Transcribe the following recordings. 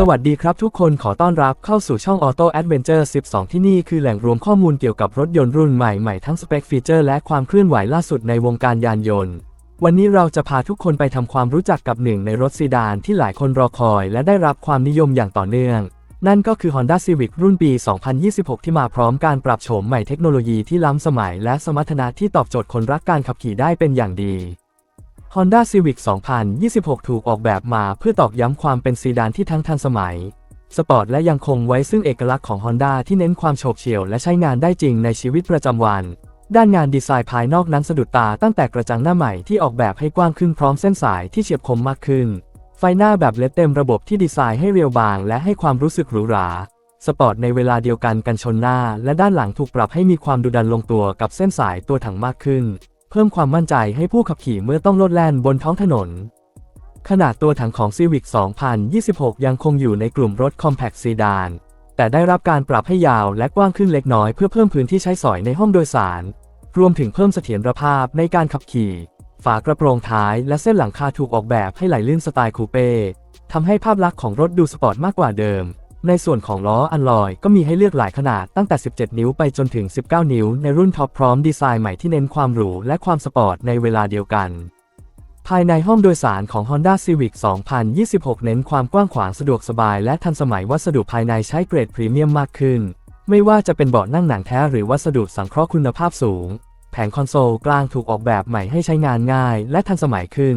สวัสดีครับทุกคนขอต้อนรับเข้าสู่ช่อง Auto Adventure 12 ที่นี่คือแหล่งรวมข้อมูลเกี่ยวกับรถยนต์รุ่นใหม่ๆ ทั้งสเปคฟีเจอร์และความเคลื่อนไหวล่าสุดในวงการยานยนต์ วันนี้เราจะพาทุกคนไปทำความรู้จักกับหนึ่งในรถซีดานที่หลายคนรอคอยและได้รับความนิยมอย่างต่อเนื่อง นั่นก็คือ Honda Civic รุ่นปี 2026 ที่มาพร้อมการปรับโฉมใหม่เทคโนโลยีที่ล้ำสมัยและสมรรถนะที่ตอบโจทย์คนรักการขับขี่ได้เป็นอย่างดี Honda Civic 2026 ถูกออกแบบมาเพื่อตอกย้ำความเป็นซีดานที่ทั้งทันสมัย สปอร์ตและยังคงไว้ซึ่งเอกลักษณ์ของ Honda ที่เน้นความโฉบเฉี่ยวและใช้งานได้จริงในชีวิตประจำวัน ด้านงานดีไซน์ภายนอกนั้นสะดุดตาตั้งแต่กระจังหน้าใหม่ที่ออกแบบให้กว้างขึ้นพร้อมเส้นสายที่เฉียบคมมากขึ้น ไฟหน้าแบบเลดเต็มระบบที่ดีไซน์ให้เรียวบาง และให้ความรู้สึกหรูหราสปอร์ตในเวลาเดียวกันกันชนหน้า และด้านหลังถูกปรับให้มีความดุดันลงตัวกับเส้นสายตัวถังมากขึ้น เพิ่มความมั่นใจให้ผู้ขับขี่เมื่อต้องโลดแล่นบนท้องถนน ขนาดตัวถังของ Civic 2026 ยังคงอยู่ในกลุ่มรถ Compact Sedan แต่ได้รับการปรับให้ยาวและกว้างขึ้นเล็กน้อยเพื่อเพิ่มพื้นที่ใช้สอยในห้องโดยสาร รวมถึงเพิ่มเสถียรภาพในการขับขี่ ฝากระโปรงท้ายและเส้นหลังคาถูกออกแบบให้ไหลลื่นสไตล์คูเป้ทำให้ภาพลักษณ์ของรถดูสปอร์ตมากกว่าเดิม ในส่วนของล้ออันลอยก็มีให้เลือกหลายขนาดตั้งแต่ 17 นิ้วไปจนถึง 19 นิ้ว ในรุ่นท็อปพร้อมดีไซน์ใหม่ที่เน้นความหรูและความสปอร์ตในเวลาเดียวกัน ภายในห้องโดยสารของ Honda Civic 2026 เน้นความกว้างขวางสะดวกสบายและทันสมัยวัสดุภายในใช้เกรดพรีเมียมมากขึ้น ไม่ว่าจะเป็นเบาะนั่งหนังแท้หรือวัสดุสังเคราะห์คุณภาพสูง แผงคอนโซลกลางถูกออกแบบใหม่ให้ใช้งานง่าย และทันสมัยขึ้น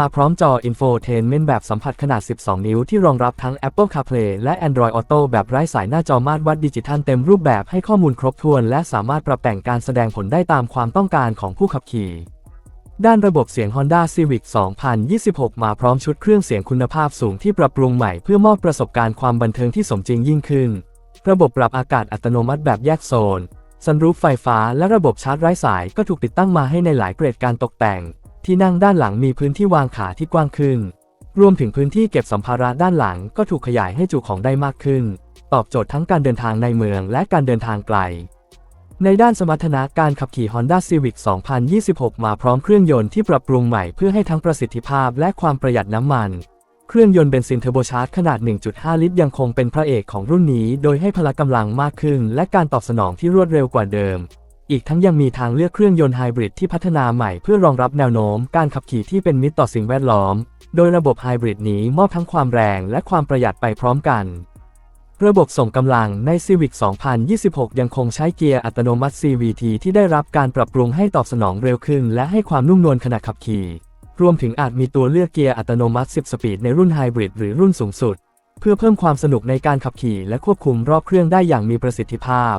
มาพร้อมจอ Infotainment แบบสัมผัสขนาด 12 นิ้วที่รองรับทั้ง Apple CarPlay และ Android Auto แบบไร้สายหน้าจอมาตรวัดดิจิทัลเต็มรูปแบบให้ข้อมูลครบถ้วน และสามารถปรับแต่งการแสดงผลได้ตามความต้องการของผู้ขับขี่ ด้านระบบเสียง Honda Civic 2026 มาพร้อมชุดเครื่องเสียงคุณภาพสูงที่ปรับปรุงใหม่เพื่อมอบประสบการณ์ความบันเทิงที่สมจริงยิ่งขึ้น ระบบปรับอากาศอัตโนมัติแบบแยกโซนซันรูฟไฟฟ้า และระบบชาร์จไร้สายก็ถูกติดตั้งมาให้ในหลายเกรดการตกแต่ง ที่นั่งด้านหลังมีพื้นที่วางขาที่กว้างขึ้น รวมถึงพื้นที่เก็บสัมภาระด้านหลังก็ถูกขยายให้จุของได้มากขึ้น ตอบโจทย์ทั้งการเดินทางในเมืองและการเดินทางไกล ในด้านสมรรถนะการขับขี่ Honda Civic 2026 มาพร้อมเครื่องยนต์ที่ปรับปรุงใหม่เพื่อให้ทั้งประสิทธิภาพและความประหยัดน้ำมันเครื่องยนต์เบนซินเทอร์โบชาร์จขนาด 1.5 ลิตรยังคงเป็นพระเอกของรุ่นนี้ โดยให้พละกำลังมากขึ้น และการตอบสนองที่รวดเร็วกว่าเดิม อีกทั้งยังมีทางเลือกเครื่องยนต์ไฮบริดที่พัฒนาใหม่เพื่อรองรับแนวโน้มการขับขี่ที่เป็นมิตรต่อสิ่งแวดล้อม โดยระบบไฮบริดนี้มอบทั้งความแรงและความประหยัดไปพร้อมกัน ระบบส่งกำลังใน Civic 2026 ยังคงใช้เกียร์อัตโนมัติ CVT ที่ได้รับการปรับปรุงให้ตอบสนองเร็วขึ้น และให้ความนุ่มนวลขณะขับขี่ รวมถึงอาจมีตัวเลือกเกียร์อัตโนมัติ 10 สปีดในรุ่นไฮบริดหรือรุ่นสูงสุด เพื่อเพิ่มความสนุกในการขับขี่และควบคุมรอบเครื่องได้อย่างมีประสิทธิภาพ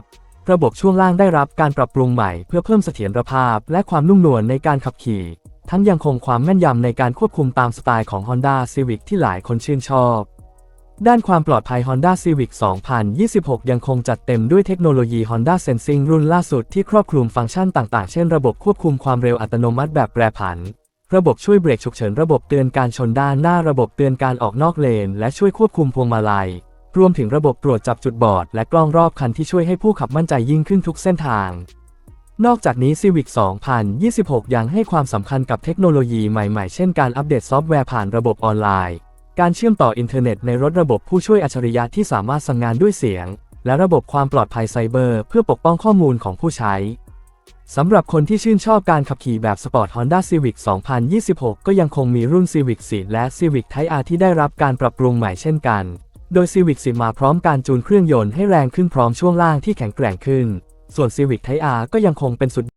ระบบช่วงล่างได้รับการปรับปรุงใหม่เพื่อเพิ่มเสถียรภาพและความนุ่มนวลในการขับขี่ ทั้งยังคงความแม่นยำในการควบคุมตามสไตล์ของ Honda Civic ที่หลายคนชื่นชอบ ด้านความปลอดภัย Honda Civic 2026 ยังคงจัดเต็มด้วยเทคโนโลยี Honda Sensing รุ่นล่าสุดที่ครอบคลุมฟังก์ชันต่างๆ เช่นระบบควบคุมความเร็วอัตโนมัติแบบแปรผัน ระบบช่วยเบรกฉุกเฉิน ระบบเตือนการชนด้านหน้า ระบบเตือนการออกนอกเลน และช่วยควบคุมพวงมาลัย รวมถึงระบบตรวจจับจุดบอด และกล้องรอบคันที่ช่วยให้ผู้ขับมั่นใจยิ่งขึ้นทุกเส้นทาง นอกจากนี้ Civic 2026 ยังให้ความสำคัญกับเทคโนโลยีใหม่ๆ เช่นการอัปเดตซอฟต์แวร์ผ่านระบบออนไลน์ การเชื่อมต่ออินเทอร์เน็ตในรถระบบผู้ช่วยอัจฉริยะที่สามารถสั่งงานด้วยเสียง และระบบความปลอดภัยไซเบอร์ เพื่อปกป้องข้อมูลของผู้ใช้สำหรับคนที่ชื่นชอบการขับขี่แบบสปอร์ต Honda Civic 2026 ก็ยังคงมีรุ่น Civic 4และ Civic Type R ที่ได้รับการปรับปรุงใหม่เช่นกัน โดย Civic 10 มาพร้อมการจูนเครื่องยนต์ให้แรงขึ้นพร้อมช่วงล่างที่แข็งแกร่งขึ้น ส่วน Civic Type R ก็ยังคงเป็นสุด